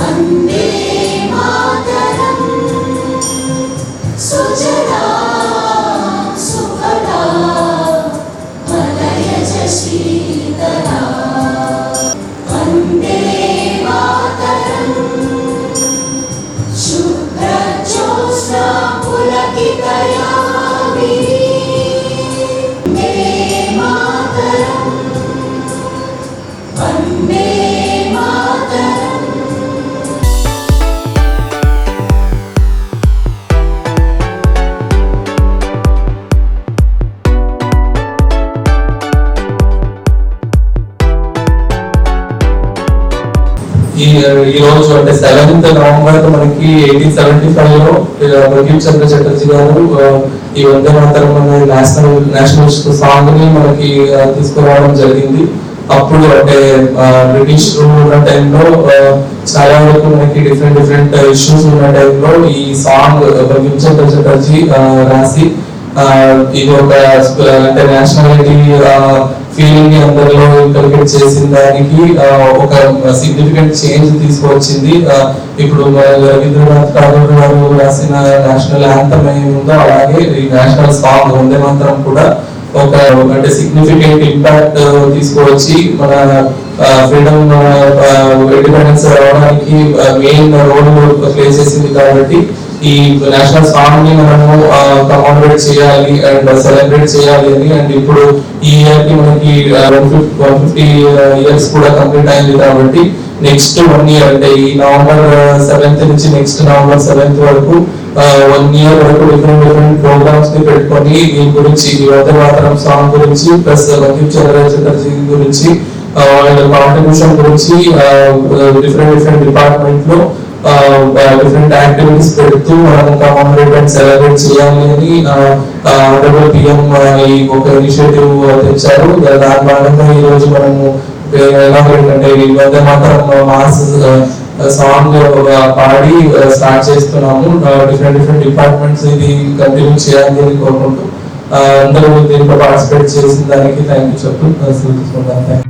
Amen. ఈ ఈ రోజు అంటే సెవెంత్ నవంబర్ మనకి ఎయిటీన్ సెవెంటీ ఫైవ్లో ప్రదీప్ చంద్ర చటర్జీ గారు ఈ వందే మాతరం అనే నేషనల్ నేషనల్ సాంగ్ని మనకి తీసుకురావడం జరిగింది. అప్పుడు అంటే బ్రిటిష్ రూల్ ఉన్న టైంలో చాలా వరకు మనకి డిఫరెంట్ డిఫరెంట్ ఇష్యూస్ ఉన్న టైంలో ఈ సాంగ్ ప్రదీప్ చంద్ర చటర్జీ రాసి ఇది ఒక అంటే నేషనాలిటీ ఫీలింగ్ అందరిలో కలిగేట్ చేసిన దానికి ఒక సిగ్నిఫికెంట్ చేంజ్ తీసుకువచ్చింది. ఇప్పుడు రవీంద్రనాథ్ ఠాగూర్ గారు రాసిన నేషనల్ యాంథమ్ ఉందో అలాగే ఈ నేషనల్ సాంగ్ వందే మాత్రం కూడా ఒక అంటే సిగ్నిఫికెంట్ ఇంపాక్ట్ తీసుకువచ్చి మన ఫ్రీడమ్ ఇండిపెండెన్స్ రావడానికి మెయిన్ రోల్ ప్లే చేసింది కాబట్టి ఈ నేషనల్ సాంగ్ని మనము కమాండరేట్ చేయాలి అండ్ సెలబ్రేట్ చేయాలి అని. అండ్ ఇప్పుడు ఈ ఇయర్కి మనకి వన్ ఫిఫ్టీ ఇయర్స్ కూడా కంప్లీట్ అయింది కాబట్టి నెక్స్ట్ వన్ ఇయర్ అంటే ఈ నవంబర్ సెవెంత్ నుంచి నెక్స్ట్ నవంబర్ సెవెంత్ వరకు వన్ ఇయర్ వరకు డిఫరెంట్ డిఫరెంట్ ప్రోగ్రామ్స్ని పెట్టుకొని దీని గురించి ఈ వందే మాతరం సాంగ్ గురించి ప్లస్ బంకిం చంద్ర చటర్జీ గురించి వాళ్ళ కాంట్రిబ్యూషన్ గురించి డిఫరెంట్ డిఫరెంట్ డిపార్ట్మెంట్లో డిఫరెంట్ యాక్టివిటీస్ పెడుతూ మనం కమాండరేట్ అండ్ సెలబ్రేట్ చేయాలి అని ఆనరబుల్ పిఎం ఈ ఒక ఇనిషియేటివ్ తెచ్చారు. దాని భాగంగా ఈ రోజు మనము ఎలా ఏంటంటే ఈ మధ్య మాత్రం మాస్ సాంగ్ పాడి స్టార్ట్ చేస్తున్నాము. డిఫరెంట్ డిఫరెంట్ డిపార్ట్మెంట్స్ ఇది కంటిన్యూ చేయాలి అని కోరుకుంటూ అందరూ దీంట్లో పార్టిసిపేట్ చేసిన దానికి థ్యాంక్ యూ చెప్తూ సెలవు తీసుకుంటాను